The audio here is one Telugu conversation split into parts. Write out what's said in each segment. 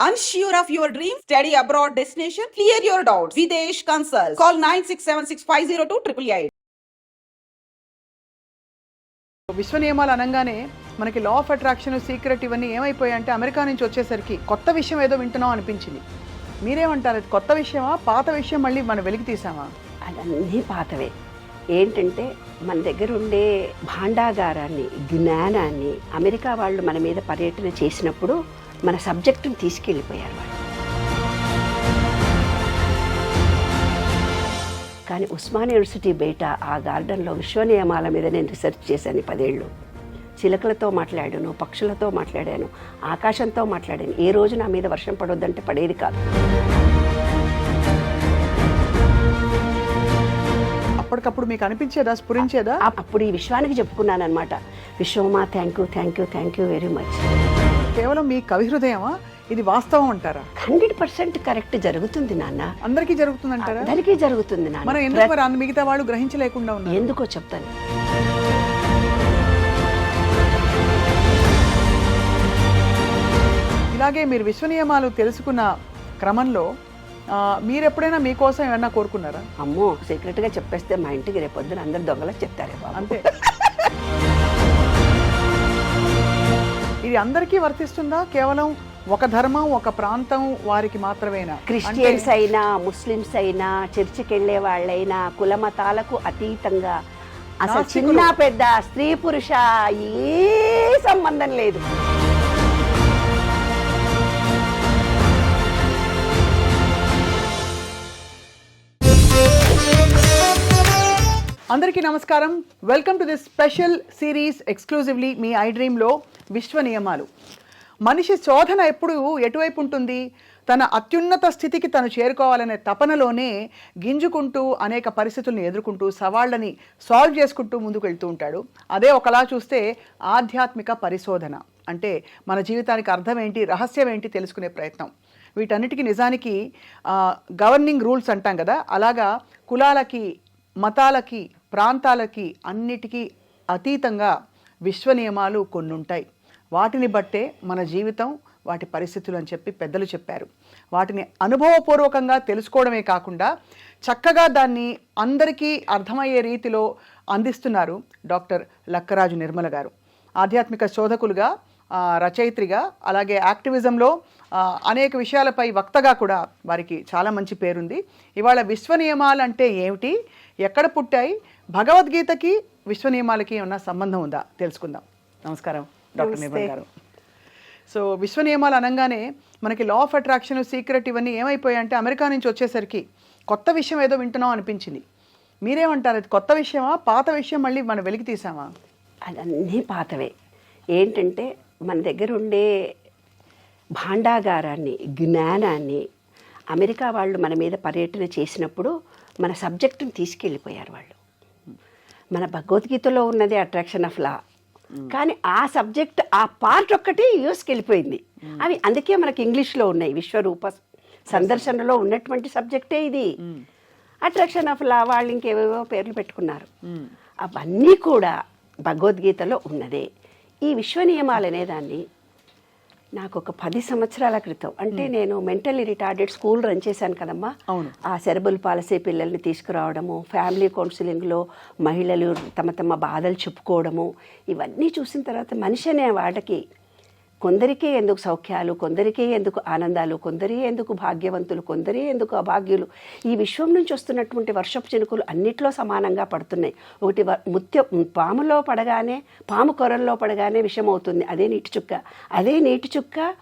Unsure of your dream? Study abroad destination? Clear your doubts. Videsh Consult. Call 9676502888. విశ్వ నియమాలు అనగానే మనకి లా ఆఫ్ అట్రాక్షన్ సీక్రెట్ ఇవన్నీ ఏమైపోయాయంటే అమెరికా నుంచి వచ్చేసరికి కొత్త విషయం ఏదో వింటున్నాం అనిపించింది మీరేమంటారు అది కొత్త విషయమా పాత విషయం మళ్ళీ మనం వెలికి తీసామా అదన్నీ పాతవే ఏంటంటే మన దగ్గర ఉండే భాండాగారాన్ని జ్ఞానాన్ని అమెరికా వాళ్ళు మన మీద పర్యటన చేసినప్పుడు మన సబ్జెక్టుని తీసుకెళ్ళిపోయారు వాళ్ళు. కానీ ఉస్మాన్ యూనివర్సిటీ బయట ఆ గార్డెన్లో విశ్వ నియమాల మీద నేను రీసెర్చ్ చేశాను పదేళ్ళు. చిలకలతో మాట్లాడాను పక్షులతో మాట్లాడాను ఆకాశంతో మాట్లాడాను. ఏ రోజు నా మీద వర్షం పడొద్దంటే పడేది కాదు. అప్పటికప్పుడు మీకు అనిపించేదా? స్ఫురించేదా? అప్పుడు ఈ విశ్వానికి చెప్పుకున్నాను అనమాట విశ్వమా thank you thank you thank you very much కేవలం మీ కవి హృదయమా? ఇది వాస్తవం అంటారా? హండ్రెడ్ పర్సెంట్ కరెక్ట్ జరుగుతుంది నాన్న. అందరికీ జరుగుతుందంటారా అందరికీ జరుగుతుంది మనం నాన్న ఎందుకు మరి మిగతా వాళ్ళు గ్రహించలేకుండా ఉన్నారు? ఎందుకో చెప్తాను. ఇలాగే మీరు విశ్వ నియమాలు తెలుసుకున్న క్రమంలో మీరు ఎప్పుడైనా మీకోసం ఏమన్నా కోరుకున్నారా? అమ్మో సీక్రెట్గా చెప్పేస్తే మా ఇంటికి రేపు పొద్దున అందరు దొంగలకు చెప్తారే బాబు. అంతే. ఇది అందరికీ వర్తిస్తుందా? కేవలం ఒక ధర్మం ఒక ప్రాంతం వారికి మాత్రమేనా? క్రిస్టియన్స్ అయినా ముస్లిమ్స్ అయినా చర్చికి వెళ్ళే వాళ్ళైనా కుల మతాలకు అతీతంగా అసలు. చిన్న పెద్ద స్త్రీ పురుష ఏ సంబంధం లేదు. అందరికీ నమస్కారం. Welcome to this special series exclusively me I డ్రీమ్లో. విశ్వ నియమాలు మనిషి శోధన ఎప్పుడు ఎటువైపు ఉంటుంది? తన అత్యున్నత స్థితికి తను చేరుకోవాలనే తపనలోనే గింజుకుంటూ అనేక పరిస్థితులను ఎదుర్కొంటూ సవాళ్ళని సాల్వ్ చేసుకుంటూ ముందుకు వెళ్తూ ఉంటాడు. అదే ఒకలా చూస్తే ఆధ్యాత్మిక పరిశోధన. అంటే మన జీవితానికి అర్థం ఏంటి రహస్యం ఏంటి తెలుసుకునే ప్రయత్నం. వీటన్నిటికీ నిజానికి గవర్నింగ్ రూల్స్ అంటాం కదా? అలాగా కులాలకి మతాలకి ప్రాంతాలకి అన్నిటికీ అతీతంగా విశ్వ నియమాలు కొన్ని ఉంటాయి వాటిని బట్టే మన జీవితం వాటి పరిస్థితులు అని చెప్పి పెద్దలు చెప్పారు. వాటిని అనుభవపూర్వకంగా తెలుసుకోవడమే కాకుండా చక్కగా దాన్ని అందరికీ అర్థమయ్యే రీతిలో అందిస్తున్నారు డాక్టర్ లక్కరాజు నిర్మల గారు. ఆధ్యాత్మిక శోధకులుగా రచయిత్రిగా అలాగే యాక్టివిజంలో అనేక విషయాలపై వక్తగా కూడా వారికి చాలా మంచి పేరుంది. ఇవాళ విశ్వ నియమాలు అంటే ఏమిటి? ఎక్కడ పుట్టాయి? భగవద్గీతకి విశ్వ నియమాలకి ఉన్న సంబంధం ఉందా? తెలుసుకుందాం. నమస్కారం. డాక్టర్ గారు. సో విశ్వ నియమాలు అనగానే మనకి లా ఆఫ్ అట్రాక్షన్ సీక్రెట్ ఇవన్నీ ఏమైపోయాయంటే అమెరికా నుంచి వచ్చేసరికి కొత్త విషయం ఏదో వింటున్నాం అనిపించింది. మీరేమంటారు? అది కొత్త విషయమా? పాత విషయం మళ్ళీ మనం వెలికి తీసామా? అదన్నీ పాతవే. ఏంటంటే మన దగ్గర ఉండే భాండాగారాన్ని జ్ఞానాన్ని అమెరికా వాళ్ళు మన మీద పర్యటన చేసినప్పుడు మన సబ్జెక్టుని తీసుకెళ్ళిపోయారు వాళ్ళు. మన భగవద్గీతలో ఉన్నది అట్రాక్షన్ ఆఫ్ లా కానీ ఆ సబ్జెక్ట్ ఆ పార్ట్ ఒక్కటి యూఎస్కి వెళ్ళిపోయింది అవి అందుకే మనకి ఇంగ్లీష్లో ఉన్నాయి. విశ్వరూప సందర్శనలో ఉన్నటువంటి సబ్జెక్టే ఇది. అట్రాక్షన్ ఆఫ్ లా వాళ్ళు ఇంకేవేవో పేర్లు పెట్టుకున్నారు. అవన్నీ కూడా భగవద్గీతలో ఉన్నదే. ఈ విశ్వ నియమాలు అనేదాన్ని నాకు ఒక పది సంవత్సరాల క్రితం. అంటే నేను మెంటల్లీ రిటార్డెడ్ స్కూల్ రన్ చేశాను కదమ్మా. అవును. ఆ సెరబుల్ పాలసీ పిల్లల్ని తీసుకురావడము ఫ్యామిలీ కౌన్సిలింగ్లో మహిళలు తమ తమ బాధలు చెప్పుకోవడము ఇవన్నీ చూసిన తర్వాత మనిషి అనే వాడికి కొందరికే ఎందుకు సౌఖ్యాలు కొందరికే ఎందుకు ఆనందాలు కొందరి ఎందుకు భాగ్యవంతులు కొందరి ఎందుకు అభాగ్యులు? ఈ విశ్వం నుంచి వస్తున్నటువంటి వర్షపు చినుకులు అన్నిట్లో సమానంగా పడుతున్నాయి. ఒకటి వ- ముత్య పాములో పడగానే పాము కొరల్లో పడగానే విషం అవుతుంది అదే నీటి చుక్క. అదే నీటి చుక్క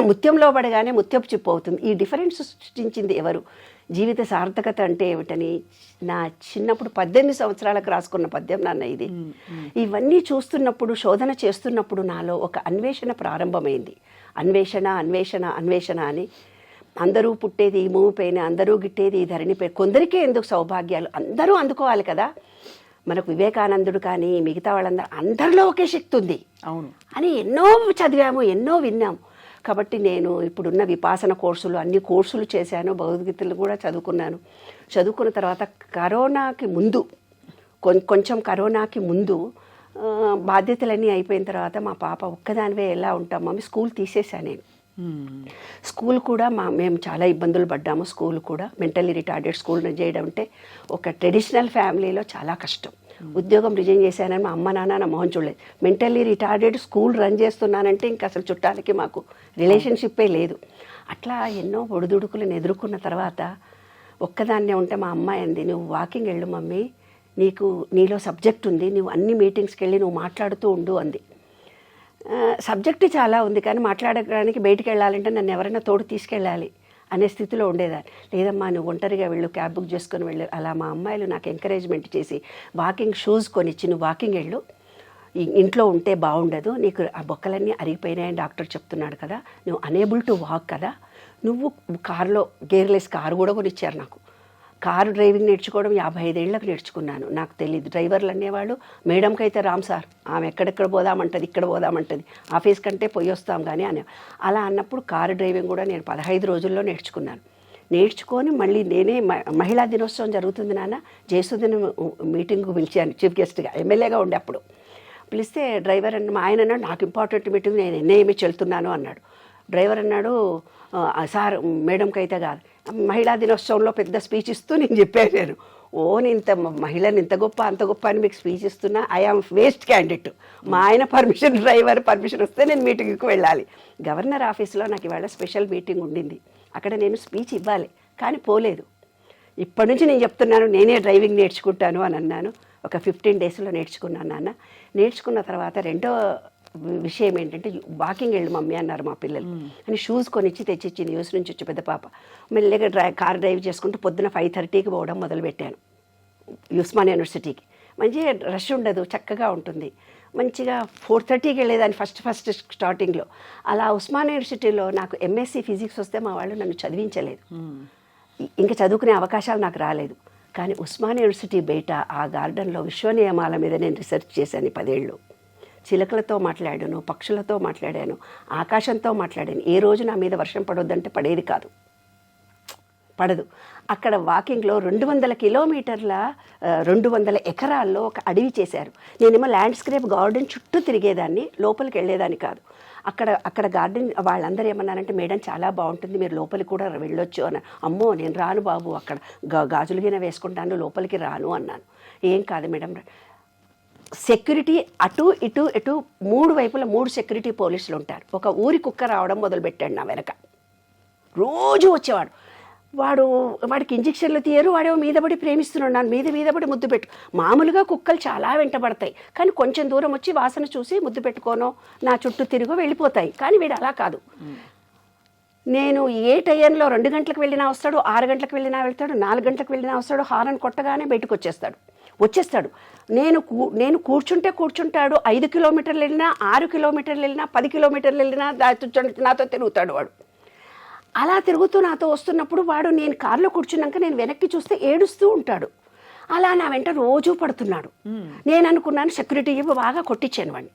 ముత్యంలో పడగానే ముత్యపు చిప్పు అవుతుంది. ఈ డిఫరెన్స్ సృష్టించింది ఎవరు? జీవిత సార్థకత అంటే ఏమిటని నా చిన్నప్పుడు పద్దెనిమిది సంవత్సరాలకు రాసుకున్న పద్యం నాన్న ఇది. ఇవన్నీ చూస్తున్నప్పుడు శోధన చేస్తున్నప్పుడు నాలో ఒక అన్వేషణ ప్రారంభమైంది. అన్వేషణ అన్వేషణ అన్వేషణ అని. అందరూ పుట్టేది ఈ భూమి పైన అందరూ గిట్టేది ఈ ధరణిపై కొందరికే ఎందుకు సౌభాగ్యాలు? అందరూ అందుకోవాలి కదా. మనకు వివేకానందుడు కానీ మిగతా వాళ్ళందరూ అందరిలో ఒకే శక్తి ఉంది అవును. అని ఎన్నో చదివాము ఎన్నో విన్నాము. కాబట్టి నేను ఇప్పుడున్న విపాసన కోర్సులు అన్ని కోర్సులు చేశాను భగవద్గీతలు కూడా చదువుకున్నాను. చదువుకున్న తర్వాత కరోనాకి ముందు కొం- కొంచెం కరోనాకి ముందు బాధ్యతలన్నీ అయిపోయిన తర్వాత మా పాప ఒక్కదానివే ఎలా ఉంటాం మమ్మీ? స్కూల్ తీసేశాను నేను. స్కూల్ కూడా మా మేము చాలా ఇబ్బందులు పడ్డాము స్కూల్ కూడా. మెంటల్లీ రిటార్డెడ్ స్కూల్ చేయడం అంటే ఒక ట్రెడిషనల్ ఫ్యామిలీలో చాలా కష్టం. ఉద్యోగం రిజైన్ చేశానని మా అమ్మ నాన్న నా మొహం చూడలేదు. మెంటల్లీ రిటార్డెడ్ స్కూల్ రన్ చేస్తున్నానంటే ఇంకా అసలు చుట్టాలకి మాకు రిలేషన్షిప్పే లేదు. అట్లా ఎన్నో ఒడిదుడుకులను ఎదుర్కొన్న తర్వాత ఒక్కదాన్నే ఉంటే మా అమ్మాయి అంది నువ్వు వాకింగ్ వెళ్ళు మమ్మీ నీకు నీలో సబ్జెక్ట్ ఉంది నువ్వు అన్ని మీటింగ్స్కి వెళ్ళి నువ్వు మాట్లాడుతూ ఉండు అంది. సబ్జెక్టు చాలా ఉంది కానీ మాట్లాడడానికి బయటికి వెళ్ళాలంటే నన్ను ఎవరైనా తోడు తీసుకెళ్ళాలి. అనే స్థితిలో ఉండేదాన్ని. లేదమ్మా నువ్వు ఒంటరిగా వెళ్ళు క్యాబ్ బుక్ చేసుకొని వెళ్ళు. అలా మా అమ్మాయిలు నాకు ఎంకరేజ్మెంట్ చేసి వాకింగ్ షూస్ కొనిచ్చి నువ్వు వాకింగ్ వెళ్ళు. ఇంట్లో ఉంటే బాగుండదు. నీకు ఆ బొక్కలన్నీ అరిగిపోయినాయని డాక్టర్ చెప్తున్నాడు కదా. నువ్వు అనేబుల్ టు వాక్ కదా. నువ్వు కారులో గేర్లెస్ కారు కూడా కొనిచ్చారు నాకు. కారు డ్రైవింగ్ నేర్చుకోవడం యాభై ఐదేళ్ళకు నేర్చుకున్నాను. నాకు తెలియదు డ్రైవర్లు అనేవాళ్ళు మేడంకి అయితే రామ్ సార్ ఆమె ఎక్కడెక్కడ పోదామంటది ఇక్కడ పోదామంటది ఆఫీస్ కంటే పోయి వస్తాం కానీ అని. అలా అన్నప్పుడు కారు డ్రైవింగ్ కూడా నేను పదహైదు రోజుల్లో నేర్చుకున్నాను. నేర్చుకొని మళ్ళీ నేనే మ- మహిళా దినోత్సవం జరుగుతుంది నాన్న. జయసుదిన మీటింగ్కు పిలిచాను చీఫ్ గెస్ట్గా ఎమ్మెల్యేగా ఉండే అప్పుడు. పిలిస్తే డ్రైవర్ అన్న మా ఆయన అన్నాడు నాకు ఇంపార్టెంట్ మీటింగ్ నేను ఎన్ఐఎంహెచ్ వెళ్తున్నాను అన్నాడు. డ్రైవర్ అన్నాడు సార్ మేడంకి అయితే కాదు. మహిళా దినోత్సవంలో పెద్ద స్పీచ్ ఇస్తూ నేను చెప్పాను నేను. ఓ నేను ఇంత మహిళని ఇంత గొప్ప అంత గొప్ప అని మీకు స్పీచ్ ఇస్తున్నా ఐఆమ్ వేస్ట్ క్యాండిడేట్. మా ఆయన పర్మిషన్ డ్రైవర్ పర్మిషన్ వస్తే నేను మీటింగ్కి వెళ్ళాలి. గవర్నర్ ఆఫీస్లో నాకు ఇవాళ స్పెషల్ మీటింగ్ ఉండింది. అక్కడ నేను స్పీచ్ ఇవ్వాలి కానీ పోలేదు. ఇప్పటి నుంచి నేను చెప్తున్నాను నేనే డ్రైవింగ్ నేర్చుకుంటాను అని అన్నాను. ఒక ఫిఫ్టీన్ డేస్లో నేర్చుకున్నాను నాన్న. నేర్చుకున్న తర్వాత రెండో విషయం ఏంటంటే వాకింగ్ వెళ్ళు మమ్మీ అన్నారు మా పిల్లలు. అని షూస్ కొనిచ్చి తెచ్చిచ్చింది యూస్ నుంచి వచ్చి పెద్ద పాప. మెల్లగా డ్రై కార్ డ్రైవ్ చేసుకుంటూ పొద్దున ఫైవ్ థర్టీకి పోవడం మొదలుపెట్టాను. ఉస్మాన్ యూనివర్సిటీకి. మంచిగా రష్ ఉండదు చక్కగా ఉంటుంది. మంచిగా ఫోర్ థర్టీకి వెళ్ళేదాన్ని ఫస్ట్ ఫస్ట్ స్టార్టింగ్లో అలా ఉస్మాన్ యూనివర్సిటీలో నాకు ఎంఎస్సి ఫిజిక్స్ వస్తే మా వాళ్ళు నన్ను చదివించలేదు. ఇంకా చదువుకునే అవకాశాలు నాకు రాలేదు. కానీ ఉస్మాన్ యూనివర్సిటీ బయట ఆ గార్డెన్లో విశ్వ నియమాల మీద నేను రీసెర్చ్ చేశాను పదేళ్ళు. చిలకలతో మాట్లాడాను పక్షులతో మాట్లాడాను ఆకాశంతో మాట్లాడాను. ఏ రోజు నా మీద వర్షం పడొద్దంటే పడేది కాదు. పడదు. అక్కడ వాకింగ్లో రెండు వందల కిలోమీటర్ల రెండు వందల ఎకరాల్లో ఒక అడవి చేశారు. నేనేమో ల్యాండ్స్కేప్ గార్డెన్ చుట్టూ తిరిగేదాన్ని లోపలికి వెళ్ళేదాన్ని కాదు. అక్కడ అక్కడ గార్డెన్ వాళ్ళందరూ ఏమన్నారంటే మేడం చాలా బాగుంటుంది మీరు లోపలికి కూడా వెళ్ళొచ్చు అని. అమ్మో నేను రాను బాబు అక్కడ గా గాజులు గిన వేసుకుంటాను లోపలికి రాను అన్నాను. ఏం కాదు మేడం సెక్యూరిటీ అటు ఇటు ఇటు మూడు వైపుల మూడు సెక్యూరిటీ పోలీసులు ఉంటారు. ఒక ఊరి కుక్క రావడం మొదలుపెట్టాడు నా వెనక. రోజు వచ్చేవాడు. వాడు వాడికి ఇంజక్షన్లు తీయరు వాడేమో మీద పడి ప్రేమిస్తున్నాడు నన్ను మీద మీద పడి ముద్దు పెట్టు. మామూలుగా కుక్కలు చాలా వెంటబడతాయి. కానీ కొంచెం దూరం వచ్చి వాసన చూసి ముద్దు పెట్టుకోనో నా చుట్టూ తిరిగో వెళ్ళిపోతాయి. కానీ వీడు అలా కాదు. నేను ఏ టైంలో రెండు గంటలకు వెళ్ళినా వస్తాడు ఆరు గంటలకు వెళ్ళినా వెళ్తాడు నాలుగు గంటలకు వెళ్ళినా వస్తాడు హారన్ కొట్టగానే బయటకు వచ్చేస్తాడు. వచ్చేస్తాడు. నేను కూ నేను కూర్చుంటే కూర్చుంటాడు ఐదు కిలోమీటర్లు వెళ్ళినా ఆరు కిలోమీటర్లు వెళ్ళినా పది కిలోమీటర్లు వెళ్ళినా దాతో నాతో తిరుగుతాడు వాడు. అలా తిరుగుతూ నాతో వస్తున్నప్పుడు వాడు నేను కారులో కూర్చున్నాక నేను వెనక్కి చూస్తే ఏడుస్తూ ఉంటాడు. అలా నా వెంట రోజూ పడుతున్నాడు. నేను అనుకున్నాను సెక్యూరిటీ ఇవ్వ బాగా కొట్టించాను వాడిని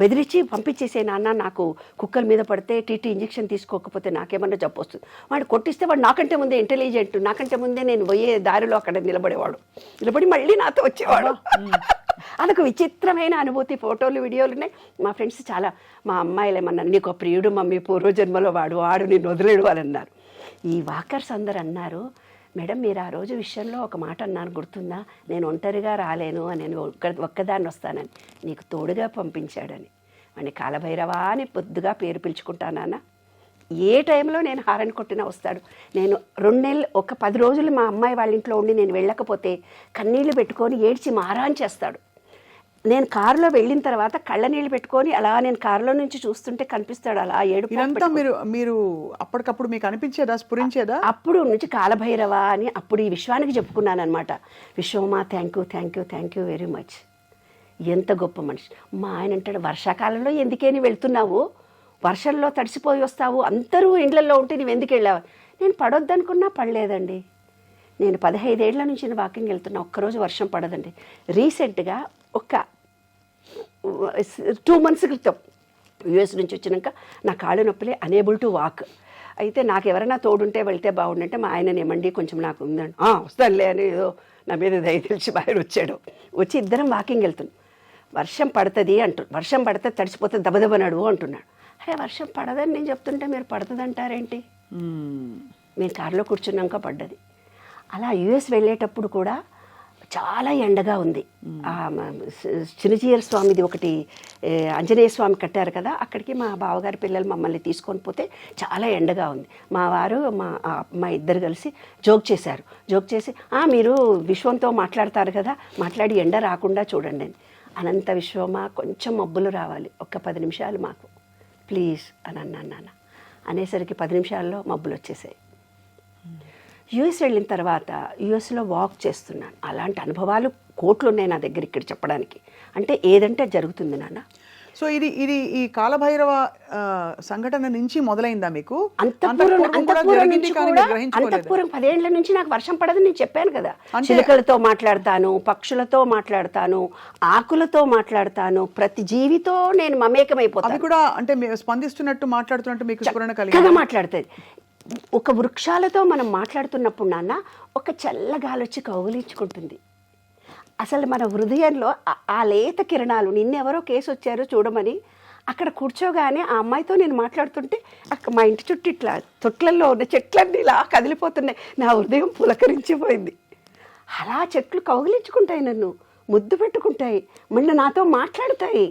బెదిరించి పంపించేసే నాన్న నాకు కుక్కల మీద పడితే టీటీ ఇంజెక్షన్ తీసుకోకపోతే నాకేమన్నా జబ్బు వస్తుంది. వాడు కొట్టిస్తే వాడు నాకంటే ముందే ఇంటెలిజెంట్ నాకంటే ముందే నేను పోయే దారిలో అక్కడ నిలబడేవాడు. నిలబడి మళ్ళీ నాతో వచ్చేవాడు. అదొక విచిత్రమైన అనుభూతి ఫోటోలు వీడియోలు ఉన్నాయి. మా ఫ్రెండ్స్ చాలా మా అమ్మాయిలు ఏమన్నారు నీకు ప్రియుడు మమ్మీ పూర్వజన్మలో వాడు వాడు నేను వదిలేడు అని అన్నారు. ఈ వాకర్స్ అందరు అన్నారు మేడం మీరు ఆ రోజు విషయంలో ఒక మాట అన్నాను గుర్తుందా? నేను ఒంటరిగా రాలేను అని నేను ఒక్క ఒక్కదాన్ని వస్తానని. నీకు తోడుగా పంపించాడని. వాడిని కాలభైరవా అని పొద్దుగా పేరు పిలుచుకుంటానా ఏ టైంలో నేను హారన్ కొట్టినా వస్తాడు. నేను రెండు నెలలు ఒక పది రోజులు మా అమ్మాయి వాళ్ళ ఇంట్లో ఉండి నేను వెళ్ళకపోతే కన్నీళ్ళు పెట్టుకొని ఏడ్చి మారాన్ చేస్తాడు. నేను కారులో వెళ్ళిన తర్వాత కళ్ళ నీళ్ళు పెట్టుకొని అలా నేను కారులో నుంచి చూస్తుంటే కనిపిస్తాడు అలా ఏడు ఇదంతా మీరు మీరు అప్పటికప్పుడు మీకు అనిపించేదా? స్ఫురించేదా? అప్పుడు నుంచి కాలభైరవ అని అప్పుడు ఈ విశ్వానికి చెప్పుకున్నాను అనమాట విశ్వమా thank you thank you thank you very much ఎంత గొప్ప మనిషి. మా ఆయన అంటాడు వర్షాకాలంలో ఎందుకేని వెళ్తున్నావు? వర్షంలో తడిసిపోయి వస్తావు. అందరూ ఇండ్లలో ఉంటే నువ్వు ఎందుకు వెళ్ళావు? నేను పడొద్దనుకున్నా పడలేదండి. నేను పదహైదేళ్ళ నుంచి నేను వాకింగ్ వెళ్తున్నా ఒక్కరోజు వర్షం పడదండి. రీసెంట్గా ఒక టూ మంత్స్ క్రితం యుఎస్ నుంచి వచ్చినాక నా కాళ్ళు నొప్పులే అనేబుల్ టు వాక్ అయితే నాకు ఎవరైనా తోడుంటే వెళ్తే బాగుండంటే మా ఆయన ఏమండి కొంచెం నాకు ఉందండి. "ఆ, వస్తానులే అని ఏదో నా మీద దయ తెలిసి ఆయన వచ్చాడు. వచ్చి ఇద్దరం వాకింగ్ వెళ్తున్నాం. వర్షం పడుతుంది అంటు వర్షం పడితే తడిసిపోతే దబదబ నడువు అంటున్నాడు. అరే వర్షం పడదని నేను చెప్తుంటే మీరు పడుతుందంటారేంటి? మ్మ్. మేము కారులో కూర్చున్నాక పడ్డది. అలా యుఎస్ వెళ్ళేటప్పుడు కూడా చాలా ఎండగా ఉంది. చిన్నజీయర్ స్వామిది ఒకటి ఆంజనేయ స్వామి కట్టారు కదా అక్కడికి మా బావగారి పిల్లలు మమ్మల్ని తీసుకొని పోతే చాలా ఎండగా ఉంది. మా వారు మా మా ఇద్దరు కలిసి జోక్ చేశారు. జోక్ చేసి "ఆ, మీరు విశ్వంతో మాట్లాడతారు కదా మాట్లాడి ఎండ రాకుండా చూడండి అని. అనంత విశ్వమా కొంచెం మబ్బులు రావాలి ఒక్క పది నిమిషాలు మాకు. ప్లీజ్ అని అన్నాను నాన్న. అనేసరికి పది నిమిషాల్లో మబ్బులు వచ్చేసాయి. యుఎస్ వెళ్ళిన తర్వాత యుఎస్లో వాక్ చేస్తున్నాను. అలాంటి అనుభవాలు కోట్లు ఉన్నాయి నా దగ్గర ఇక్కడ చెప్పడానికి. అంటే ఏదంటే జరుగుతుంది నాన్న. సో ఇది ఇది ఈ కాలభైరవ సంఘటన నుంచి మొదలైందా మీకు? అంతఃపురం పదేళ్ళ నుంచి నాకు వర్షం పడదని నేను చెప్పాను కదా. చిలుకలతో మాట్లాడతాను పక్షులతో మాట్లాడతాను ఆకులతో మాట్లాడతాను ప్రతి జీవితో నేను మమేకమైపోతాను. కూడా అంటే స్పందిస్తున్నట్టు మాట్లాడుతున్నట్టు మీకు స్ఫురణ మాట్లాడుతుంది ఒక వృక్షాలతో మనం మాట్లాడుతున్నప్పుడు నాన్న ఒక చల్లగాలొచ్చి కౌగిలించుకుంటుంది అసలు మన హృదయంలో ఆ- లేత కిరణాలు నిన్నెవరో కేసు వచ్చారో చూడమని అక్కడ కూర్చోగానే ఆ అమ్మాయితో నేను మాట్లాడుతుంటే అక్క మా ఇంటి చుట్టూ ఇట్లా తొట్లల్లో ఉన్న చెట్లన్నీ ఇలా కదిలిపోతున్నాయి. నా హృదయం పులకరించిపోయింది. అలా చెట్లు కౌగిలించుకుంటాయి నన్ను. ముద్దు పెట్టుకుంటాయి. మళ్ళీ నాతో మాట్లాడతాయి.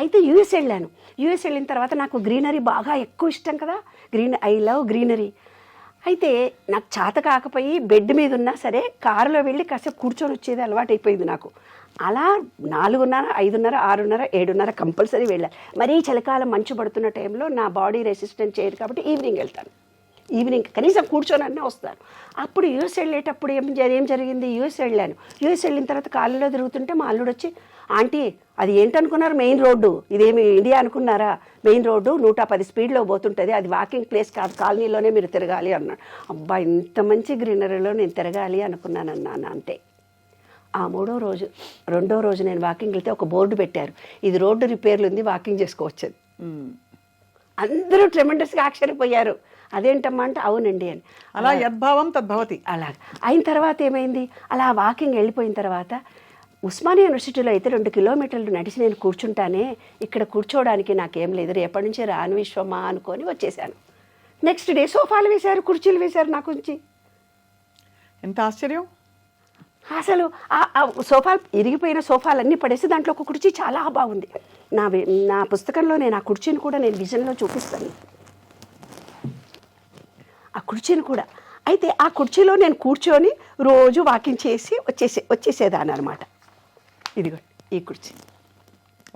అయితే యూఎస్ వెళ్ళాను. యూఎస్ వెళ్ళిన తర్వాత నాకు గ్రీనరీ బాగా ఎక్కువ ఇష్టం కదా. Green I love greenery. అయితే నాకు చేత కాకపోయి బెడ్ మీద ఉన్నా సరే కారులో వెళ్ళి కాసేపు కూర్చొని వచ్చేది అలవాటు అయిపోయింది నాకు. అలా నాలుగున్నర ఐదున్నర ఆరున్నర ఏడున్నర కంపల్సరీ వెళ్ళాలి మరీ చలికాలం మంచు పడుతున్న టైంలో నా బాడీ రెసిస్టెంట్ చేయదు కాబట్టి ఈవినింగ్ వెళ్తాను. ఈవినింగ్ కనీసం కూర్చొనన్నా వస్తాను అప్పుడు యూఎస్ వెళ్ళేటప్పుడు ఏం జరి- ఏం జరిగింది? యూఎస్ వెళ్ళాను. యూఎస్ వెళ్ళిన తర్వాత కాలులో తిరుగుతుంటే మా అల్లుడు వచ్చి ఆంటీ అది ఏంటనుకున్నారు మెయిన్ రోడ్డు? ఇదేమి ఇండియా అనుకున్నారా? మెయిన్ రోడ్డు నూట పది స్పీడ్లో పోతుంటుంది. అది వాకింగ్ ప్లేస్ కాదు. కాలనీలోనే మీరు తిరగాలి అన్నాడు. అబ్బా ఇంత మంచి గ్రీనరీలో నేను తిరగాలి అనుకున్నాను అన్నాను అంతే. ఆ మూడో రోజు రెండో రోజు నేను వాకింగ్ వెళ్తే ఒక బోర్డు పెట్టారు. ఇది రోడ్డు రిపేర్లు ఉంది వాకింగ్ చేసుకోవచ్చు. అందరూ ట్రెమెండస్గా ఆశ్చర్యపోయారు. అదేంటమ్మా అంటే అవునండి అని. అలా యద్భావం తద్భవతి. అలా అయిన తర్వాత ఏమైంది? అలా వాకింగ్ వెళ్ళిపోయిన తర్వాత ఉస్మానియా యూనివర్సిటీలో అయితే రెండు కిలోమీటర్లు నడిచి నేను కూర్చుంటానే ఇక్కడ కూర్చోవడానికి నాకేం లేదు. రేపటి నుంచి రాను విశ్వమా అనుకొని వచ్చేసాను. నెక్స్ట్ డే సోఫాలు వేశారు కుర్చీలు వేశారు నా గురించి ఎంత ఆశ్చర్యం? అసలు ఆ- సోఫాలు ఇరిగిపోయిన సోఫాలన్నీ పడేసి దాంట్లో ఒక కుర్చీ చాలా బాగుంది. నా నా పుస్తకంలో నేను ఆ కుర్చీని కూడా నేను విజన్లో చూపిస్తాను. ఆ కుర్చీని కూడా. అయితే ఆ కుర్చీలో నేను కూర్చొని రోజు వాకింగ్ చేసి వచ్చేసే వచ్చేసేదాన్ని అనమాట ఇదిగో ఈ కుర్చీ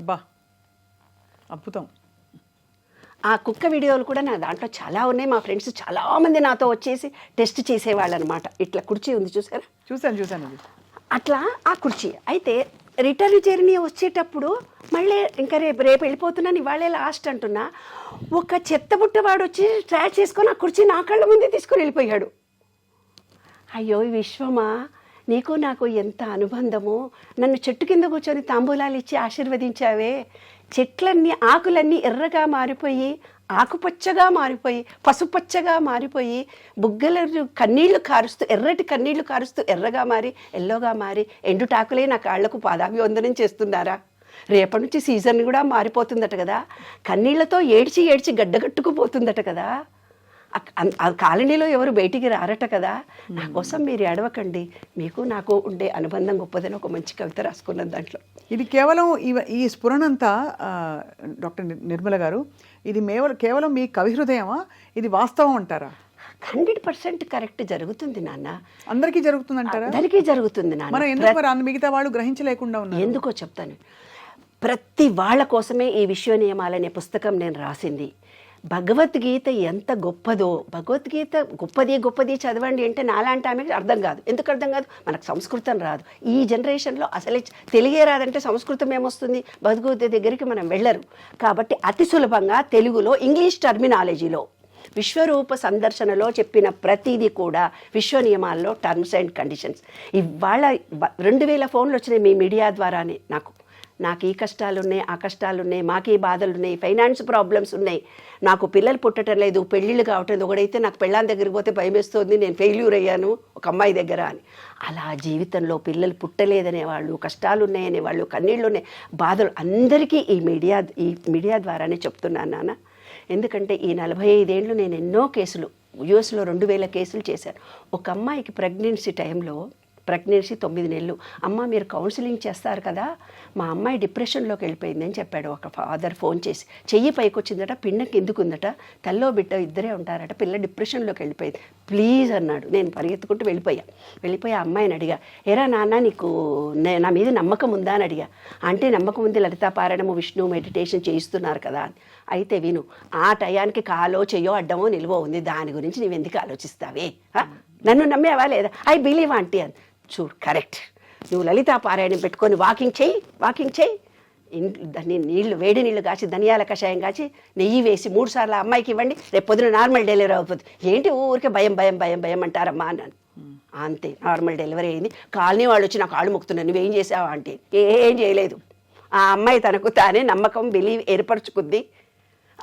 అబ్బా అద్భుతం. ఆ కుక్క వీడియోలు కూడా నా దాంట్లో చాలా ఉన్నాయి. మా ఫ్రెండ్స్ చాలామంది నాతో వచ్చేసి టెస్ట్ చేసేవాళ్ళు అనమాట ఇట్లా కుర్చీ ఉంది చూసారా? చూశాను అది అట్లా ఆ కుర్చీ అయితే రిటర్న్ జర్నీ వచ్చేటప్పుడు మళ్ళీ ఇంకా రేపు రేపు వెళ్ళిపోతున్నాను ఇవాళే లాస్ట్ అంటున్నా. ఒక చెత్త బుట్టవాడు వచ్చి ట్రాక్ చేసుకొని ఆ కుర్చీ నా కళ్ళ ముందే తీసుకొని వెళ్ళిపోయాడు. అయ్యో విశ్వమా నీకు నాకు ఎంత అనుబంధము. నన్ను చెట్టు కింద కూర్చొని తాంబూలాలు ఇచ్చి ఆశీర్వదించావే. చెట్లన్నీ ఆకులన్నీ ఎర్రగా మారిపోయి ఆకుపచ్చగా మారిపోయి పసుపచ్చగా మారిపోయి బుగ్గల కన్నీళ్ళు కారుస్తూ ఎర్రటి కన్నీళ్ళు కారుస్తూ ఎర్రగా మారి ఎల్లోగా మారి ఎండుటాకులే నా కాళ్ళకు పాదాభివందనం చేస్తున్నారా? రేపటి నుంచి సీజన్ కూడా మారిపోతుందట కదా. కన్నీళ్ళతో ఏడ్చి ఏడ్చి గడ్డగట్టుకుపోతుందట కదా. ఆ కాలనీలో ఎవరు బయటికి రారట కదా. నా కోసం మీరు ఏడవకండి. మీకు నాకు ఉండే అనుబంధం గొప్పదని ఒక మంచి కవిత రాసుకున్నాను దాంట్లో. ఇది కేవలం ఈ స్ఫురణంతా డాక్టర్ నిర్- నిర్మల గారు ఇది మేవల కేవలం మీ కవి హృదయమా? ఇది వాస్తవం అంటారా? హండ్రెడ్ పర్సెంట్ కరెక్ట్ జరుగుతుంది నాన్న. అందరికీ జరుగుతుందంటారా? అందరికీ జరుగుతుంది నాన్న. మరి ఎందుకు మిగతా వాళ్ళు గ్రహించలేకుండా ఉన్నారు? ఎందుకో చెప్తాను. ప్రతి వాళ్ళ కోసమే ఈ విశ్వ నియమాలనే పుస్తకం నేను రాసింది. భగవద్గీత ఎంత గొప్పదో భగవద్గీత గొప్పది గొప్పది చదవండి అంటే నాలాంటి ఆమెకి అర్థం కాదు. ఎందుకు అర్థం కాదు? మనకు సంస్కృతం రాదు. ఈ జనరేషన్లో అసలే తెలుగే రాదంటే సంస్కృతం ఏమొస్తుంది? భగవద్గీత దగ్గరికి మనం వెళ్ళరు. కాబట్టి అతి సులభంగా తెలుగులో ఇంగ్లీష్ టర్మినాలజీలో విశ్వరూప సందర్శనలో చెప్పిన ప్రతిదీ కూడా విశ్వ నియమాల్లో టర్మ్స్ అండ్ కండిషన్స్. ఇవాళ రెండు వేల ఫోన్లు వచ్చినాయి మీ మీడియా ద్వారానే నాకు. నాకు ఈ కష్టాలు ఉన్నాయి ఆ కష్టాలు ఉన్నాయి మాకు ఈ బాధలు ఉన్నాయి ఫైనాన్స్ ప్రాబ్లమ్స్ ఉన్నాయి. నాకు పిల్లలు పుట్టడం లేదు పెళ్ళిళ్ళు కావటం లేదు ఒకడైతే నాకు పెళ్ళాం దగ్గరికి పోతే భయం వేస్తుంది నేను ఫెయిల్యూర్ అయ్యాను ఒక అమ్మాయి దగ్గర అని. అలా జీవితంలో పిల్లలు పుట్టలేదనే వాళ్ళు కష్టాలు ఉన్నాయనే వాళ్ళు కన్నీళ్ళు ఉన్నాయి బాధలు అందరికీ ఈ మీడియా ఈ మీడియా ద్వారానే చెప్తున్నాను నాన్న. ఎందుకంటే ఈ నలభై ఐదేళ్ళు నేను ఎన్నో కేసులు యుఎస్లో రెండు వేల కేసులు చేశాను. ఒక అమ్మాయికి ప్రెగ్నెన్సీ టైంలో ప్రెగ్నెన్సీ తొమ్మిది నెలలు. అమ్మ మీరు కౌన్సిలింగ్ చేస్తారు కదా? మా అమ్మాయి డిప్రెషన్లోకి వెళ్ళిపోయింది అని చెప్పాడు ఒక ఫాదర్ ఫోన్ చేసి. చెయ్యి పైకి వచ్చిందట పిండ కిందుకుందట. తల్లో బిడ్డ ఇద్దరే ఉంటారట పిల్ల డిప్రెషన్లోకి వెళ్ళిపోయింది. ప్లీజ్ అన్నాడు. నేను పరిగెత్తుకుంటూ వెళ్ళిపోయా. వెళ్ళిపోయి ఆ అమ్మాయిని అడిగా ఎరా నాన్న నీకు నే- నా మీద నమ్మకం ఉందా? అని అడిగా. అంటే నమ్మకం ఉంది లలితా పారాయణము విష్ణు మెడిటేషన్ చేయిస్తున్నారు కదా అని. అయితే విను ఆ టయానికి కాలో చెయ్యో అడ్డమో నిలువో ఉంది. దాని గురించి నీవు ఎందుకు ఆలోచిస్తావే? నన్ను నమ్మేవా లేదా? ఐ బిలీవ్ ఆంటీ అని. చూడు కరెక్ట్. నువ్వు లలితా పారాయణం పెట్టుకొని వాకింగ్ చేయి వాకింగ్ చేయి. దాన్ని నీళ్ళు వేడి నీళ్ళు కాచి ధనియాల కషాయం కాచి నెయ్యి వేసి మూడు సార్లు అమ్మాయికి ఇవ్వండి రేపు పొద్దున నార్మల్ డెలివరీ అవుతుంది. ఏంటి ఊరికే భయం భయం భయం భయం అంటారమ్మా అన్నాను అంతే నార్మల్ డెలివరీ అయింది. కాలనీ వాళ్ళు వచ్చి నాకు కాళ్ళు మొక్కుతున్నాను నువ్వేం చేసావా అంటే ఏం చేయలేదు. ఆ అమ్మాయి తనకు తానే నమ్మకం బిలీవ్ ఏర్పరచుకుంది.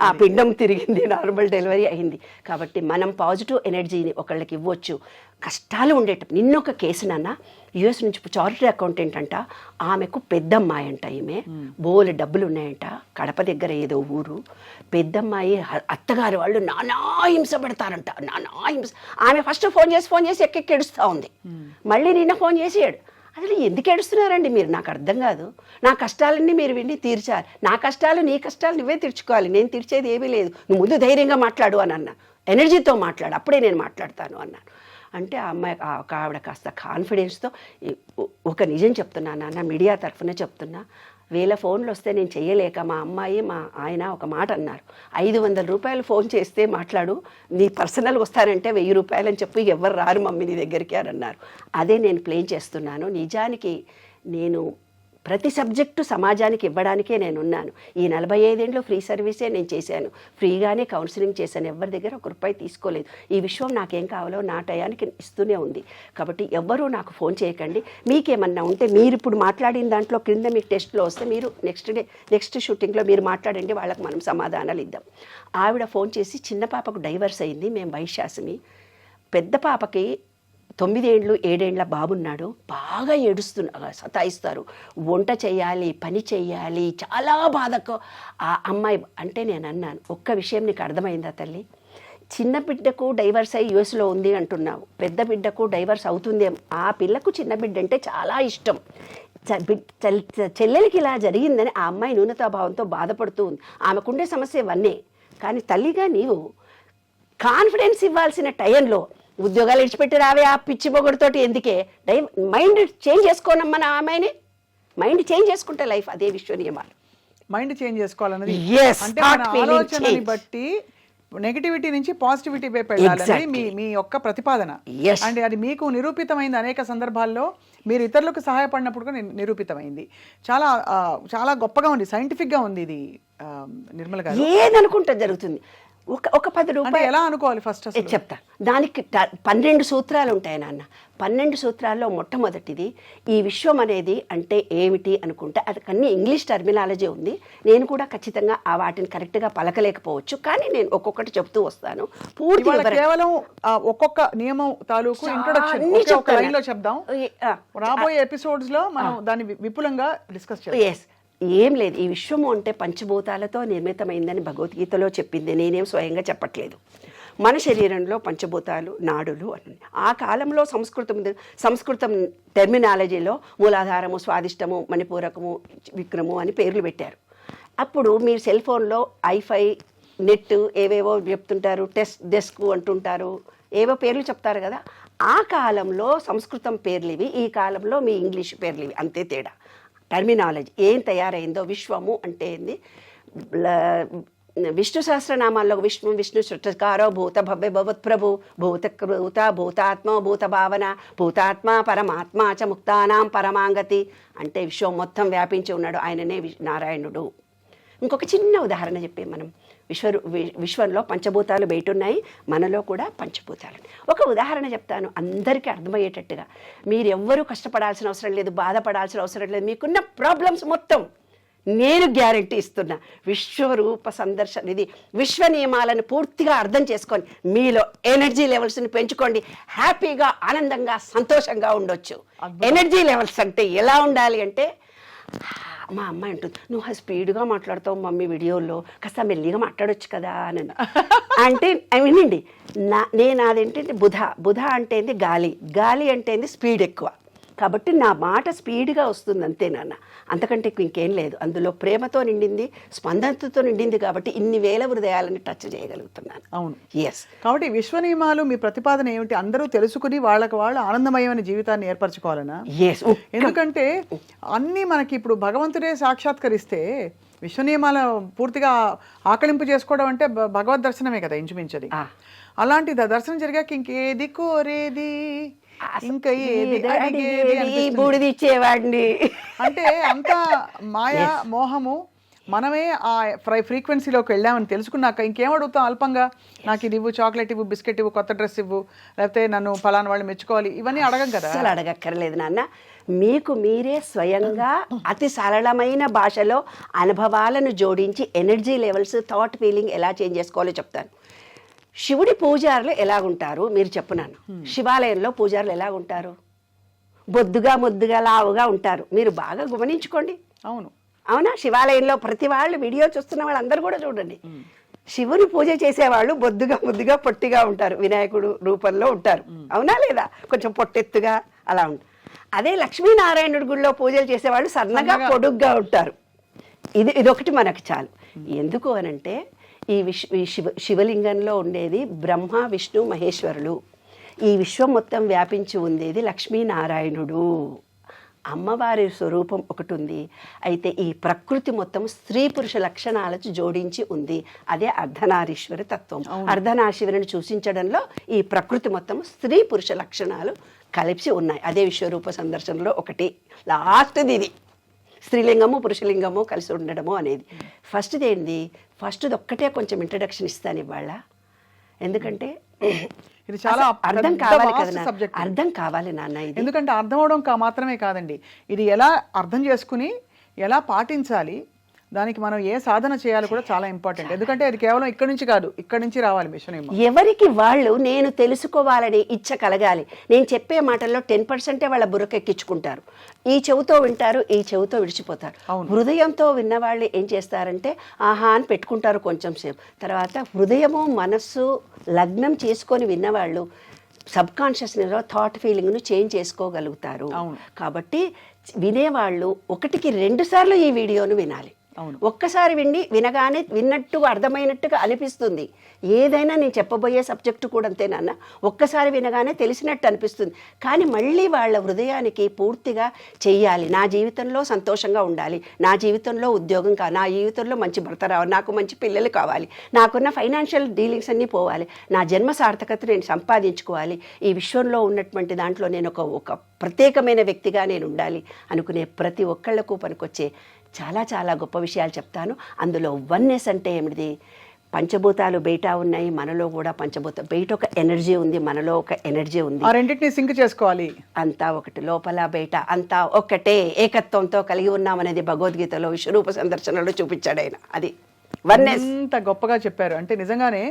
ఆ పిండం తిరిగింది నార్మల్ డెలివరీ అయింది. కాబట్టి మనం పాజిటివ్ ఎనర్జీని ఒకళ్ళకి ఇవ్వచ్చు. కష్టాలు ఉండేట నిన్నొక కేసు నాన్న యుఎస్ నుంచి చారిటీ అకౌంటెంట్ అంట ఆమెకు పెద్దమ్మాయి అంట ఈమె. బోలు డబ్బులు ఉన్నాయంట కడప దగ్గర ఏదో ఊరు. పెద్దమ్మాయి అత్తగారు వాళ్ళు నానా హింస పెడతారంట నానా హింస. ఆమె ఫస్ట్ ఫోన్ చేసి ఫోన్ చేసి ఎక్కెక్కి ఏడుస్తూ ఉంది మళ్ళీ నిన్న ఫోన్ చేసి ఏడు అసలు ఎందుకు ఏడుస్తున్నారండి మీరు? నాకు అర్థం కాదు. నా కష్టాలన్నీ మీరు విండి తీర్చాలి. నా కష్టాలు నీ కష్టాలు నువ్వే తీర్చుకోవాలి. నేను తీర్చేది ఏమీ లేదు. నువ్వు ముందు ధైర్యంగా మాట్లాడు అని అన్నా. ఎనర్జీతో మాట్లాడు. అప్పుడే నేను మాట్లాడతాను అన్నాను. అంటే ఆ అమ్మాయి ఆ- ఒక ఆవిడ కాస్త కాన్ఫిడెన్స్తో ఒక నిజం చెప్తున్నా నాన్న మీడియా తరఫున చెప్తున్నా. వేల ఫోన్లు వస్తే నేను చెయ్యలేక మా అమ్మాయి మా ఆయన ఒక మాట అన్నారు. ఐదు వందల రూపాయలు ఫోన్ చేస్తే మాట్లాడు నీ పర్సనల్ వస్తానంటే వెయ్యి రూపాయలు అని చెప్పి ఎవరు రారు మమ్మీ నీ దగ్గరికి అని అన్నారు. అదే నేను ప్లేన్ చేస్తున్నాను. నిజానికి నేను ప్రతి సబ్జెక్టు సమాజానికి ఇవ్వడానికే నేను ఉన్నాను ఈ నలభై ఐదేండ్లు ఫ్రీ సర్వీసే నేను చేశాను. ఫ్రీగానే కౌన్సిలింగ్ చేశాను. ఎవరి దగ్గర ఒక రూపాయి తీసుకోలేదు. ఈ విషయం నాకేం కావాలో నా టయానికి ఇస్తూనే ఉంది. కాబట్టి ఎవ్వరూ నాకు ఫోన్ చేయకండి. మీకేమన్నా ఉంటే మీరు ఇప్పుడు మాట్లాడిన దాంట్లో క్రింద మీకు టెస్ట్లో వస్తే మీరు నెక్స్ట్ డే నెక్స్ట్ షూటింగ్లో మీరు మాట్లాడండి. వాళ్ళకి మనం సమాధానాలు ఇద్దాం. ఆవిడ ఫోన్ చేసి చిన్న పాపకు డైవర్స్ అయింది. మేము వైశాసిమి పెద్ద పాపకి తొమ్మిదేండ్లు ఏడేండ్ల బాబున్నాడు. బాగా ఏడుస్తున్నా సతాయిస్తారు. వంట చేయాలి పని చేయాలి చాలా బాధకు ఆ అమ్మాయి అంటే నేను అన్నాను ఒక్క విషయం నీకు అర్థమైందా తల్లి? చిన్న బిడ్డకు డైవర్స్ అయ్యి యూఎస్లో ఉంది అంటున్నావు. పెద్ద బిడ్డకు డైవర్స్ అవుతుందేమో ఆ పిల్లకు చిన్న బిడ్డ అంటే చాలా ఇష్టం. చ- చెల్లెలికి ఇలా జరిగిందని ఆ అమ్మాయి న్యూనతాభావంతో బాధపడుతూ ఉంది. ఆమెకుండే సమస్య ఇవన్నీ. కానీ తల్లిగా నీవు కాన్ఫిడెన్స్ ఇవ్వాల్సిన టైంలో ఉద్యోగాలు ఇడిచిపెట్టి రావే ఆ పిచ్చి పొగడుతోటి ఎందుకే? డై మైండ్ చేంజ్ చేసుకోనమ్మా నా ఆమెని మైండ్ చేంజ్ చేసుకుంటే లైఫ్ అదే విశ్వ నియమాలు మైండ్ చేంజ్ చేసుకోవాలన్నది. అంటే మన ఆలోచనని. బట్టి నెగిటివిటీ నుంచి పాజిటివిటీ వైపు వెళ్ళాలనేది. మీ మీ యొక్క ప్రతిపాదన. అండ్ అది మీకు నిరూపితమైంది అనేక సందర్భాల్లో మీరు ఇతరులకు సహాయపడినప్పుడు కూడా నిరూపితమైంది. చాలా చాలా గొప్పగా ఉంది సైంటిఫిక్గా ఉంది ఇది నిర్మల గారు. ఏదనుకుంటే జరుగుతుంది. ఒక ఒక పది రూపాయలు. ఎలా అనుకోవాలి ఫస్ట్ చెప్తా. దానికి పన్నెండు సూత్రాలు ఉంటాయి నాన్న. పన్నెండు సూత్రాల్లో మొట్టమొదటిది ఈ విశ్వం అనేది అంటే ఏమిటి అనుకుంటే అది అన్ని ఇంగ్లీష్ టర్మినాలజీ ఉంది. నేను కూడా ఖచ్చితంగా ఆ వాటిని కరెక్ట్గా పలకలేకపోవచ్చు. కానీ నేను ఒక్కొక్కటి చెప్తూ వస్తాను. పూర్తి కేవలం ఒక్కొక్క నియమం తాలూకు ఇంట్రొడక్షన్ చెప్దాం. రాబోయే ఎపిసోడ్స్లో మనం దాన్ని విపులంగా డిస్కస్ ఎస్ ఏం లేదు. ఈ విశ్వము అంటే పంచభూతాలతో నిర్మితమైందని భగవద్గీతలో చెప్పింది. నేనేం స్వయంగా చెప్పట్లేదు. మన శరీరంలో పంచభూతాలు నాడులు అని. ఆ కాలంలో సంస్కృతం సంస్కృతం టెర్మినాలజీలో మూలాధారము స్వాదిష్టము మణిపూరకము విక్రము అని పేర్లు పెట్టారు. అప్పుడు మీరు సెల్ ఫోన్లో ఐఫై నెట్ ఏవేవో చెప్తుంటారు టెస్ట్ డెస్క్ అంటుంటారు ఏవో పేర్లు చెప్తారు కదా. ఆ కాలంలో సంస్కృతం పేర్లు ఇవి. ఈ కాలంలో మీ ఇంగ్లీష్ పేర్లు ఇవి. అంతే తేడా. టర్మినాలజీ. ఏం తయారైందో విశ్వము అంటే ఏంది? విష్ణు సహస్రనామాల్లో విష్ణు విష్ణు సృష్టికారో భూత భవ్య భవత్ ప్రభు భూత భూత భూతాత్మ భూత భావన భూతాత్మ పరమాత్మ చ ముక్తానాం పరమాంగతి అంటే విశ్వం మొత్తం వ్యాపించి ఉన్నాడు. ఆయననే నారాయణుడు. ఇంకొక చిన్న ఉదాహరణ చెప్పే మనం? విశ్వ విశ్వంలో పంచభూతాలు బయట ఉన్నాయి మనలో కూడా పంచభూతాలు. ఒక ఉదాహరణ చెప్తాను అందరికీ అర్థమయ్యేటట్టుగా. మీరు ఎవ్వరూ కష్టపడాల్సిన అవసరం లేదు బాధపడాల్సిన అవసరం లేదు మీకున్న ప్రాబ్లమ్స్ మొత్తం నేను గ్యారంటీ ఇస్తున్నా. విశ్వరూప సందర్శన ఇది విశ్వ నియమాలను పూర్తిగా అర్థం చేసుకొని మీలో ఎనర్జీ లెవెల్స్ని పెంచుకోండి. హ్యాపీగా ఆనందంగా సంతోషంగా ఉండొచ్చు. ఎనర్జీ లెవెల్స్ అంటే ఎలా ఉండాలి అంటే మా అమ్మాయి అంటుంది నువ్వు స్పీడ్గా మాట్లాడతావు మమ్మీ వీడియోలో కాస్త మెల్లిగా మాట్లాడొచ్చు కదా అని. అంటే I వినండి నా నేను అదేంటంటే బుధ బుధ అంటే ఏంది గాలి గాలి అంటే ఏంది స్పీడ్ ఎక్కువ కాబట్టి నా మాట స్పీడ్గా వస్తుంది అంతే నాన్న. అంతకంటే ఇంకేం లేదు. అందులో ప్రేమతో నిండింది స్పందనతో నిండింది కాబట్టి ఇన్ని వేల హృదయాలని టచ్ చేయగలుగుతున్నాను. అవును. ఎస్ కాబట్టి విశ్వ నియమాలు మీ ప్రతిపాదన ఏమిటి? అందరూ తెలుసుకుని వాళ్ళకి వాళ్ళు ఆనందమయమైన జీవితాన్ని ఏర్పరచుకోవాలనా? ఎస్ ఎందుకంటే అన్నీ మనకి ఇప్పుడు భగవంతుడే సాక్షాత్కరిస్తే విశ్వ నియమాల పూర్తిగా ఆకలింపు చేసుకోవడం అంటే భగవద్ దర్శనమే కదా ఇంచుమించది. అలాంటి దర్శనం జరిగాక ఇంకేది కోరేది? ఇంకా. బూడిది ఇచ్చేవాడిని అంటే అంత మాయ మోహము మనమే ఆ ఫ్రై ఫ్రీక్వెన్సీలోకి వెళ్ళామని తెలుసుకున్నాక ఇంకేం అడుగుతాం అల్పంగా? నాకు ఇది ఇవ్వు చాక్లెట్ ఇవ్వు బిస్కెట్ ఇవ్వు కొత్త డ్రెస్ ఇవ్వు లేకపోతే నన్ను ఫలానా వాళ్ళు మెచ్చుకోవాలి ఇవన్నీ అడగం కదా. అసలు అడగక్కర్లేదు నాన్న. మీకు మీరే స్వయంగా అతి సరళమైన భాషలో అనుభవాలను జోడించి ఎనర్జీ లెవెల్స్ థాట్ ఫీలింగ్ ఎలా చేంజ్ చేసుకోవాలో చెప్తాను. శివుడి పూజారులు ఎలాగుంటారు? మీరు చెప్పున్నాను. శివాలయంలో పూజారులు ఎలాగుంటారు? బొద్దుగా ముద్దుగా లావుగా ఉంటారు. మీరు బాగా గమనించుకోండి. అవును. అవునా? శివాలయంలో ప్రతి వాళ్ళు వీడియో చూస్తున్న వాళ్ళందరూ కూడా చూడండి. శివుని పూజ చేసేవాళ్ళు బొద్దుగా ముద్దుగా పొట్టిగా ఉంటారు. వినాయకుడు రూపంలో ఉంటారు. అవునా లేదా? కొంచెం పొట్టెత్తుగా అలా ఉంటారు అదే లక్ష్మీనారాయణుడి గుడిలో పూజలు చేసేవాళ్ళు సన్నగా పొడుగ్గా ఉంటారు. ఇది ఇదొకటి మనకు చాలు. ఎందుకు అనంటే ఈ విశ్ ఈ శివ శివలింగంలో ఉండేది బ్రహ్మ విష్ణు మహేశ్వరులు. ఈ విశ్వం మొత్తం వ్యాపించి ఉండేది లక్ష్మీనారాయణుడు. అమ్మవారి స్వరూపం ఒకటి ఉంది అయితే ఈ ప్రకృతి మొత్తం స్త్రీ పురుష లక్షణాలకు జోడించి ఉంది. అదే అర్ధనారీశ్వరి తత్వం. అర్ధనారీశ్వరిని సూచించడంలో ఈ ప్రకృతి మొత్తం స్త్రీ పురుష లక్షణాలు కలిసి ఉన్నాయి. అదే విశ్వరూప సందర్శనలో ఒకటి. లాస్ట్ది ఇది. స్త్రీలింగము పురుషలింగము కలిసి ఉండడము అనేది. ఫస్ట్ది ఏంది? ఫస్ట్ది ఒక్కటే కొంచెం ఇంట్రడక్షన్ ఇస్తాను ఇవాళ. ఎందుకంటే ఇది చాలా అర్థం కావాలి కదా subject. అర్థం కావాలి నాన్న ఇది. ఎందుకంటే అర్థం అవడం కా మాత్రమే కాదండి. ఇది ఎలా అర్థం చేసుకుని ఎలా పాటించాలి దానికి మనం ఏ సాధన చేయాలి కూడా చాలా ఇంపార్టెంట్ ఎందుకంటే అది కేవలం ఇక్కడి నుంచి కాదు ఇక్కడి నుంచి రావాలి మిషన్ ఎవరికి వాళ్ళు నేను తెలుసుకోవాలని ఇచ్చ కలగాలి. నేను చెప్పే మాటల్లో టెన్ పర్సెంటే వాళ్ళ బుర్రకెక్కించుకుంటారు ఈ చెవుతో వింటారు ఈ చెవుతో విడిచిపోతారు. హృదయంతో విన్న వాళ్ళు ఏం చేస్తారంటే ఆహా అని పెట్టుకుంటారు కొంచెం సేపు. తర్వాత హృదయము మనస్సు లగ్నం చేసుకొని విన్నవాళ్ళు సబ్ కాన్షియస్నెస్లో థాట్ ఫీలింగ్ను చేంజ్ చేసుకోగలుగుతారు. అవును. కాబట్టి వినేవాళ్ళు ఒకటికి రెండు సార్లు ఈ వీడియోను వినాలి. ఒక్కసారి విండి వినగానే విన్నట్టుగా అర్థమైనట్టుగా అనిపిస్తుంది. ఏదైనా నేను చెప్పబోయే సబ్జెక్టు కూడా అంతేనన్న ఒక్కసారి వినగానే తెలిసినట్టు అనిపిస్తుంది. కానీ మళ్ళీ వాళ్ళ హృదయానికి పూర్తిగా చెయ్యాలి. నా జీవితంలో సంతోషంగా ఉండాలి. నా జీవితంలో ఉద్యోగం కా నా జీవితంలో మంచి భర్త రావాలి. నాకు మంచి పిల్లలు కావాలి. నాకున్న ఫైనాన్షియల్ డీలింగ్స్ అన్నీ పోవాలి. నా జన్మ సార్థకత నేను సంపాదించుకోవాలి. ఈ విశ్వంలో ఉన్నటువంటి దాంట్లో నేను ఒక ఒక ప్రత్యేకమైన వ్యక్తిగా నేను ఉండాలి అనుకునే ప్రతి ఒక్కళ్ళకు పనికొచ్చే చాలా చాలా గొప్ప విషయాలు చెప్తాను. అందులో వన్నెస్ అంటే ఏమిటిది? పంచభూతాలు బయట ఉన్నాయి మనలో కూడా పంచభూత బయట ఒక ఎనర్జీ ఉంది మనలో ఒక ఎనర్జీ ఉంది. రెండింటిని సింక్ చేసుకోవాలి. అంతా ఒకటి లోపల బయట అంతా ఒకటే ఏకత్వంతో కలిగి ఉన్నామనేది భగవద్గీతలో విశ్వరూప సందర్శనలో చూపించాడు ఆయన. అది వన్నెస్ ఎంత గొప్పగా చెప్పారు. అంటే నిజంగానే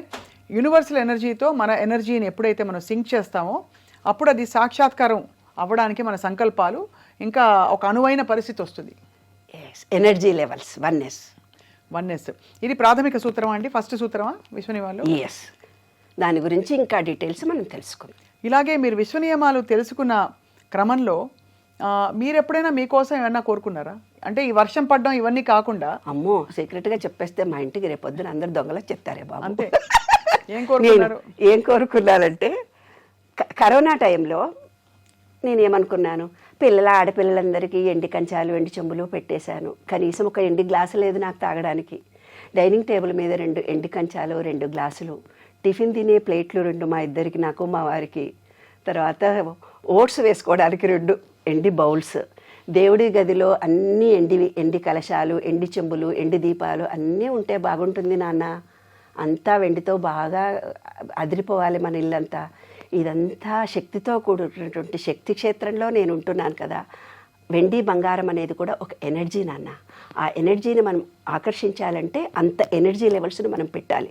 యూనివర్సల్ ఎనర్జీతో మన ఎనర్జీని ఎప్పుడైతే మనం సింక్ చేస్తామో అప్పుడు అది సాక్షాత్కారం అవ్వడానికి మన సంకల్పాలు ఇంకా ఒక అనువైన పరిస్థితి వస్తుంది. ఎనర్జీ లెవెల్స్ వన్నెస్ వన్నెస్ ఇది ప్రాథమిక సూత్రమా అండి? ఫస్ట్ సూత్రమా? విశ్వనియమాలు? ఎస్ దాని గురించి ఇంకా డీటెయిల్స్ మనం తెలుసుకుందాం. ఇలాగే మీరు విశ్వ నియమాలు తెలుసుకున్న క్రమంలో మీరు ఎప్పుడైనా మీకోసం ఏమన్నా కోరుకున్నారా? అంటే ఈ వర్షం పడడం ఇవన్నీ కాకుండా అమ్మో సీక్రెట్గా చెప్పేస్తే మా ఇంటికి రేపొద్దున అందరు దొంగలకు చెప్తారే బాబు. అంతే. ఏం నేను కోరుకున్నారు? ఏం కోరుకున్నానంటే క- కరోనా టైంలో నేను ఏమనుకున్నాను పిల్లల ఆడపిల్లలందరికీ ఎండి కంచాలు ఎండి చెంబులు పెట్టేశాను. కనీసం ఒక ఎండి గ్లాసు లేదు నాకు తాగడానికి. డైనింగ్ టేబుల్ మీద రెండు ఎండి కంచాలు రెండు గ్లాసులు. టిఫిన్ తినే ప్లేట్లు రెండు మా ఇద్దరికి నాకు మా వారికి. తర్వాత ఓట్స్ వేసుకోవడానికి రెండు ఎండి బౌల్స్. దేవుడి గదిలో అన్నీ ఎండివి ఎండి కలశాలు ఎండి చెంబులు ఎండి దీపాలు అన్నీ ఉంటే బాగుంటుంది నాన్న. అంతా వెండితో బాగా అదిరిపోవాలి మన ఇల్లంతా. ఇదంతా శక్తితో కూడుకున్నటువంటి శక్తి క్షేత్రంలో నేను ఉంటున్నాను కదా. వెండి బంగారం అనేది కూడా ఒక ఎనర్జీ నాన్న. ఆ ఎనర్జీని మనం ఆకర్షించాలంటే అంత ఎనర్జీ లెవెల్స్ని మనం పెట్టాలి.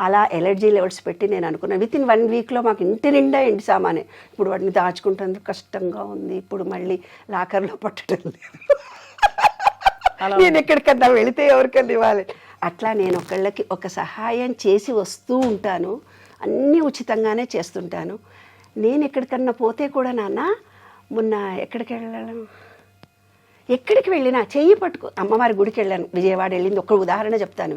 అలా ఎనర్జీ లెవెల్స్ పెట్టి నేను అనుకున్నాను విత్ ఇన్ వన్ వీక్లో మాకు ఇంటి నిండా ఎండి సామానే. ఇప్పుడు వాటిని దాచుకుంటుంది కష్టంగా ఉంది. ఇప్పుడు మళ్ళీ లాకర్లో పట్టడం లేదు. నేను ఎక్కడికన్నా వెళితే ఎవరికన్నా ఇవ్వాలి. అట్లా నేను ఒకళ్ళకి ఒక సహాయం చేసి వస్తూ ఉంటాను. అన్నీ ఉచితంగానే చేస్తుంటాను. నేను ఎక్కడికన్నా పోతే కూడా నాన్న మొన్న ఎక్కడికి వెళ్ళాను ఎక్కడికి వెళ్ళినా చెయ్యి పట్టుకో. అమ్మవారి గుడికి వెళ్ళాను. విజయవాడ వెళ్ళింది. ఒక ఉదాహరణ చెప్తాను.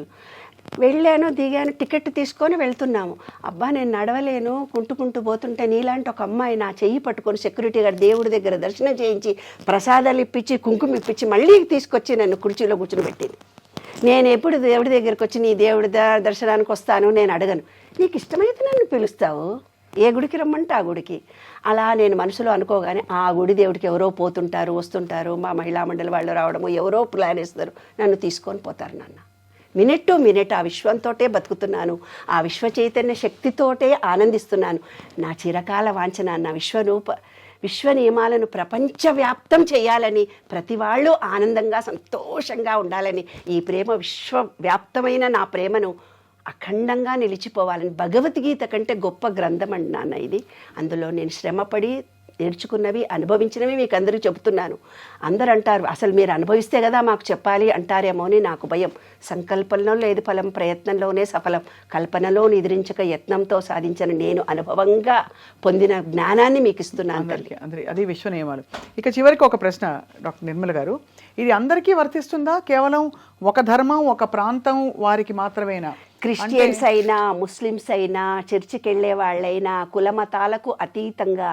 వెళ్ళాను దిగాను టికెట్ తీసుకొని వెళ్తున్నాము. అబ్బా నేను నడవలేను. కుంటుకుంటూ పోతుంటే నీలాంటి ఒక అమ్మాయి నా చెయ్యి పట్టుకొని సెక్యూరిటీ గారు దేవుడి దగ్గర దర్శనం చేయించి ప్రసాదాలు ఇప్పించి కుంకుమ ఇప్పించి మళ్ళీ తీసుకొచ్చి నన్ను కుర్చీలో కూర్చుని పెట్టింది. నేను ఎప్పుడు దేవుడి దగ్గరికి వచ్చి నీ దేవుడి దర్శనానికి వస్తాను నేను అడగను. నీకు ఇష్టమైతే నన్ను పిలుస్తావు. ఏ గుడికి రమ్మంటే ఆ గుడికి. అలా నేను మనసులో అనుకోగానే ఆ గుడి దేవుడికి ఎవరో పోతుంటారు వస్తుంటారు మా మహిళా మండలి వాళ్ళు రావడము ఎవరో ప్లాన్ వేస్తారు నన్ను తీసుకొని పోతారు నాన్న. మినిట్ టు మినిట్ ఆ విశ్వంతోటే బతుకుతున్నాను. ఆ విశ్వ చైతన్య శక్తితోటే ఆనందిస్తున్నాను. నా చిరకాల వాంఛన నా విశ్వరూప విశ్వ నియమాలను ప్రపంచవ్యాప్తం చేయాలని ప్రతి వాళ్ళు ఆనందంగా సంతోషంగా ఉండాలని ఈ ప్రేమ విశ్వవ్యాప్తమైన నా ప్రేమను అఖండంగా నిలిచిపోవాలని భగవద్గీత కంటే గొప్ప గ్రంథం అండి నాన్న ఇది. అందులో నేను శ్రమపడి నేర్చుకున్నవి అనుభవించినవి మీకు అందరికీ చెబుతున్నాను. అందరు అంటారు అసలు మీరు అనుభవిస్తే కదా మాకు చెప్పాలి అంటారేమో అని నాకు భయం. సంకల్పంలో లేదు ఫలం ప్రయత్నంలోనే సఫలం. కల్పనలో నిద్రించక యత్నంతో సాధించిన నేను అనుభవంగా పొందిన జ్ఞానాన్ని మీకు ఇస్తున్నాను అందరికీ అందరి అది విశ్వ నియమాలు ఇక చివరికి ఒక ప్రశ్న డాక్టర్ నిర్మల గారు. ఇది అందరికీ వర్తిస్తుందా? కేవలం ఒక ధర్మం ఒక ప్రాంతం వారికి మాత్రమేనా? క్రిస్టియన్స్ అయినా ముస్లిమ్స్ అయినా చర్చికి వెళ్ళే వాళ్ళైనా కుల మతాలకు అతీతంగా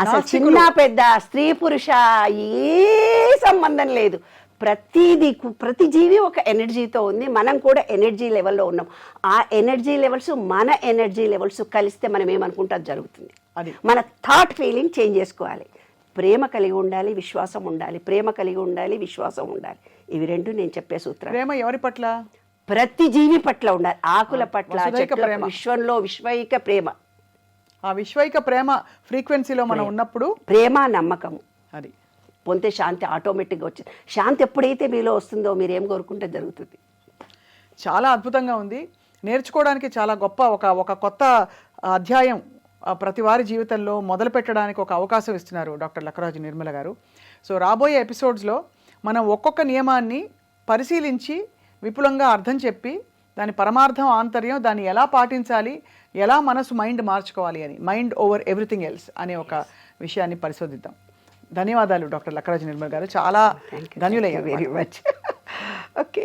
అసలు చిన్న పెద్ద స్త్రీ పురుష ఏ సంబంధం లేదు. ప్రతిది ప్రతి జీవి ఒక ఎనర్జీతో ఉంది. మనం కూడా ఎనర్జీ లెవెల్లో ఉన్నాం. ఆ ఎనర్జీ లెవెల్స్ మన ఎనర్జీ లెవెల్స్ కలిస్తే మనం ఏమనుకుంటే అది జరుగుతుంది. అది. మన థాట్ ఫీలింగ్ చేంజ్ చేసుకోవాలి. ప్రేమ కలిగి ఉండాలి విశ్వాసం ఉండాలి. ప్రేమ కలిగి ఉండాలి విశ్వాసం ఉండాలి. ఇవి రెండు నేను చెప్పే సూత్రాలు. ప్రేమ ఎవరి పట్ల? ప్రతి జీవి పట్ల ఉండాలి. ఆకుల పట్ల చెట్ల. విశ్వంలో విశ్వైక ప్రేమ. ఆ విశ్వైక ప్రేమ ఫ్రీక్వెన్సీలో మనం ఉన్నప్పుడు ప్రేమ నమ్మకము అది. పొందే శాంతి ఆటోమేటిక్గా వచ్చింది. శాంతి ఎప్పుడైతే మీలో వస్తుందో మీరు ఏం కోరుకుంటే జరుగుతుంది. చాలా అద్భుతంగా ఉంది. నేర్చుకోవడానికి చాలా గొప్ప ఒక ఒక కొత్త అధ్యాయం ప్రతి వారి జీవితంలో మొదలు పెట్టడానికి ఒక అవకాశం ఇస్తున్నారు డాక్టర్ లక్కరాజు నిర్మల గారు. సో రాబోయే ఎపిసోడ్స్లో మనం ఒక్కొక్క నియమాన్ని పరిశీలించి విపులంగా అర్థం చెప్పి దాని పరమార్థం ఆంతర్యం దాన్ని ఎలా పాటించాలి ఎలా మనసు మైండ్ మార్చుకోవాలి అని మైండ్ ఓవర్ ఎవ్రీథింగ్ ఎల్స్ అనే ఒక విషయాన్ని పరిశోధిద్దాం. ధన్యవాదాలు డాక్టర్ లక్కరాజు నిర్మల్ గారు. చాలా ధన్యులయ్యారు వెరీ మచ్ ఓకే.